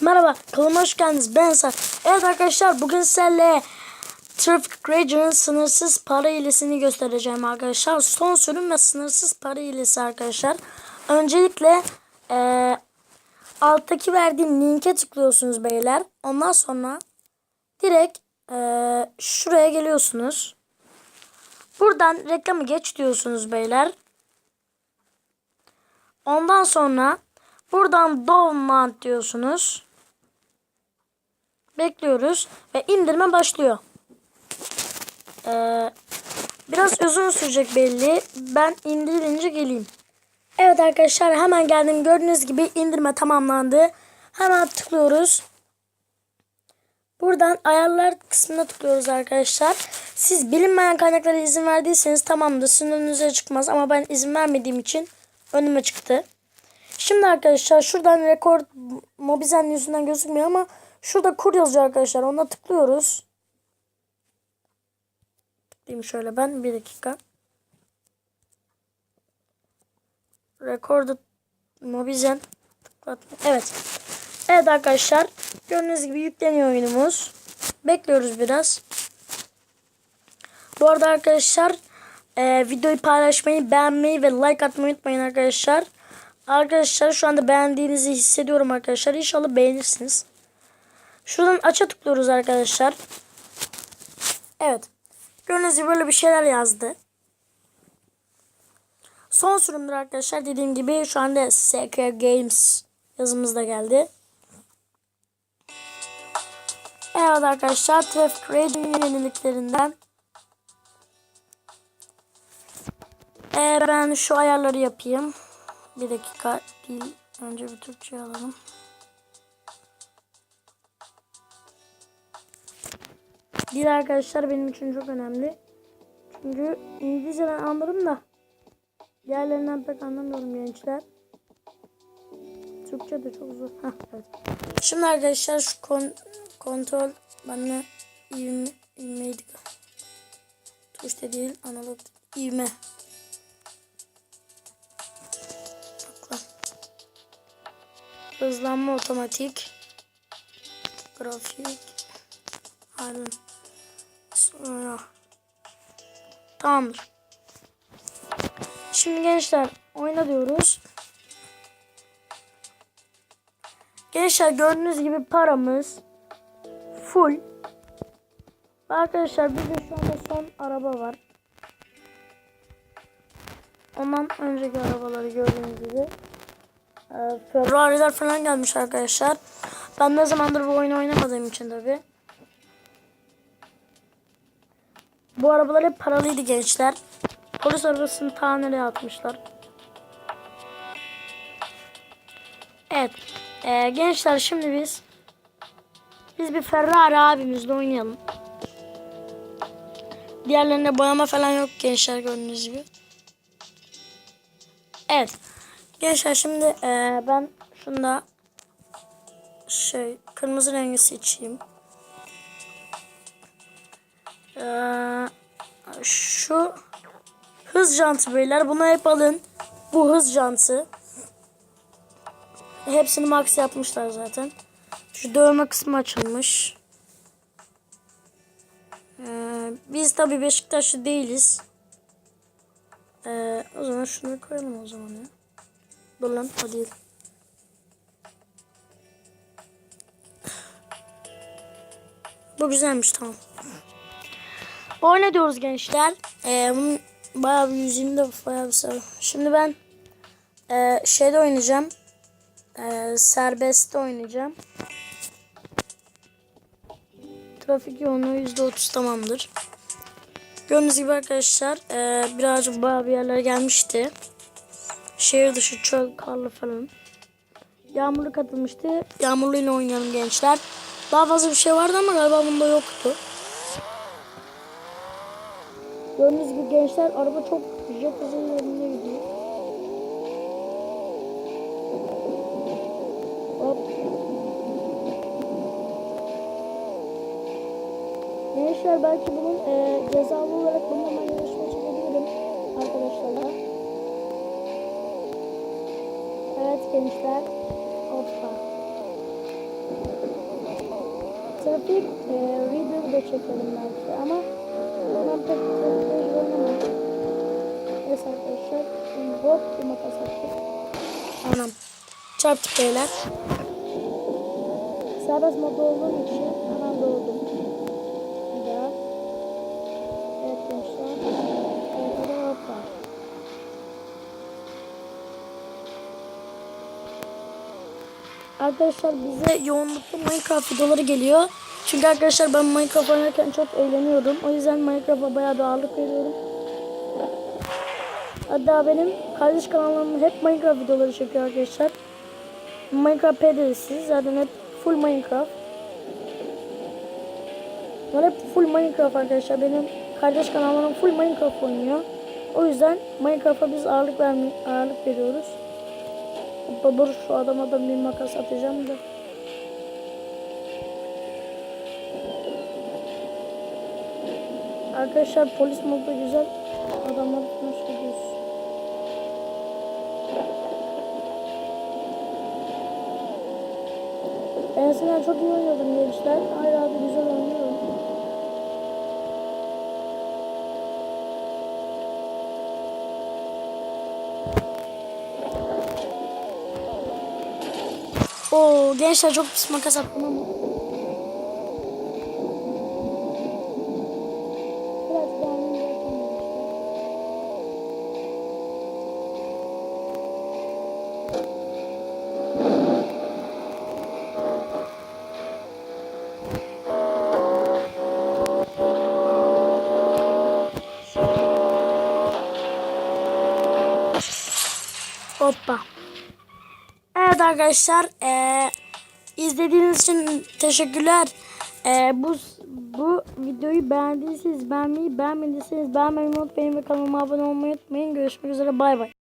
Merhaba, kanalıma hoş geldiniz. Ben Ensar. Evet arkadaşlar, bugün sizlerle Traffic Rager'ın sınırsız para hilesini göstereceğim arkadaşlar. Son sürüm ve sınırsız para hilesi arkadaşlar. Öncelikle eee, alttaki verdiğim linke tıklıyorsunuz beyler. Ondan sonra direkt eee, şuraya geliyorsunuz. Buradan reklamı geç diyorsunuz beyler. Ondan sonra buradan download diyorsunuz. Bekliyoruz ve indirme başlıyor. Ee, biraz uzun sürecek belli. Ben indirince geleyim. Evet arkadaşlar hemen geldim. Gördüğünüz gibi indirme tamamlandı. Hemen tıklıyoruz. Buradan ayarlar kısmına tıklıyoruz arkadaşlar. Siz bilinmeyen kaynaklara izin verdiyseniz tamamdır. Sizin önünüze çıkmaz ama ben izin vermediğim için önüme çıktı. Şimdi arkadaşlar şuradan rekord Mobizen yüzünden gözükmüyor ama şurada kur yazıyor arkadaşlar. Ona tıklıyoruz. Tıklayayım şöyle ben bir dakika. Record Mobizen tıklatma. Evet. Evet arkadaşlar. Gördüğünüz gibi yükleniyor oyunumuz. Bekliyoruz biraz. Bu arada arkadaşlar e, videoyu paylaşmayı, beğenmeyi ve like atmayı unutmayın arkadaşlar. Arkadaşlar şu anda beğendiğinizi hissediyorum arkadaşlar. İnşallah beğenirsiniz. Şuradan aça tıklıyoruz arkadaşlar. Evet. Gördüğünüz gibi böyle bir şeyler yazdı. Son sürümdür arkadaşlar. Dediğim gibi şu anda SK Games yazımız da geldi. Evet arkadaşlar Traffic Rating yeniliklerinden ee, ben şu ayarları yapayım. Bir dakika değil. Önce bir Türkçe alalım. Dil arkadaşlar benim için çok önemli. Çünkü İngilizceden anlarım da diğerlerinden pek anlamıyorum gençler. Türkçe de çok zor. Evet. Şimdi arkadaşlar şu kon kontrol bana ivme, ivmeydi. Tuşta değil analog ivme. Hızlanma otomatik. Grafik. Aynen. Tamamdır. Şimdi gençler oyna diyoruz. Gençler gördüğünüz gibi paramız full. Arkadaşlar bizde şu anda son araba var. Ondan önceki arabaları gördüğünüz gibi. Ee, Ferrari'ler falan gelmiş arkadaşlar. Ben ne zamandır bu oyunu oynamadığım için tabi. Bu arabalar hep paralıydı gençler. Polis arabasını ta nereye atmışlar. Evet. Ee, gençler şimdi biz biz bir Ferrari abimizle oynayalım. Diğerlerinde boyama falan yok gençler gördüğünüz gibi. Evet. Gençler şimdi e, ben şunda şey kırmızı rengi seçeyim. Ee, şu hız jantı beyler. Bunu hep alın. Bu hız jantı. Hepsini max yapmışlar zaten. Şu dövme kısmı açılmış. Ee, biz tabi Beşiktaşlı değiliz. Ee, o zaman şunu koyalım o zaman ya. Dur lan o. Bu güzelmiş tamam. Oyna diyoruz gençler. Ee, bunun bayağı bir yüzünü de bayağı bir sarı. Şimdi ben e, şeyde oynayacağım. E, serbestte oynayacağım. Trafik yoğunluğu %30 tamamdır. Gördüğünüz gibi arkadaşlar e, birazcık bayağı bir yerlere gelmişti. Şehir dışı çöl, karlı falan. Yağmurlu katılmıştı. Yağmurluyla oynayalım gençler. Daha fazla bir şey vardı ama galiba bunda yoktu. Gördüğünüz gibi gençler araba çok jet hızın yerinde gidiyor. Hop. Gençler belki bunun e, cezalı olarak bununla ben yarışma çekebilirim arkadaşlarla. Evet gençler. Hoppa. trafik e, reader de çekelim belki ama Evet arkadaşlar şimdi hop bir makas attık. Anam çarptık beyler. Serbest modda olduğum için hemen doğdum. Bir daha. Evet gençler. Evet hoppa. Arkadaşlar bize yoğunlukla Minecraft videoları geliyor. Çünkü arkadaşlar ben Minecraft oynarken çok eğleniyordum. O yüzden Minecraft'a bayağı ağırlık veriyorum. Hatta benim kardeş kanalım hep Minecraft videoları çekiyor arkadaşlar. Minecraft PD'si zaten hep full Minecraft. Ben hep full Minecraft arkadaşlar. Benim kardeş kanallarım full Minecraft oynuyor. O yüzden Minecraft'a biz ağırlık vermi ağırlık veriyoruz. Dur şu adama da bir makas atacağım da. Arkadaşlar polis modu güzel. Adamlar tutmuş gidiyoruz. Ben eskiden çok iyi oynuyordum gençler. Hala da güzel oynuyorum. Oo gençler çok pis makas attım ama. Hoppa. Evet arkadaşlar eee, izlediğiniz için teşekkürler. Eee, bu bu videoyu beğendiyseniz beğenmeyi beğenmediyseniz beğenmeyi unutmayın ve kanalıma abone olmayı unutmayın. Görüşmek üzere bay bay.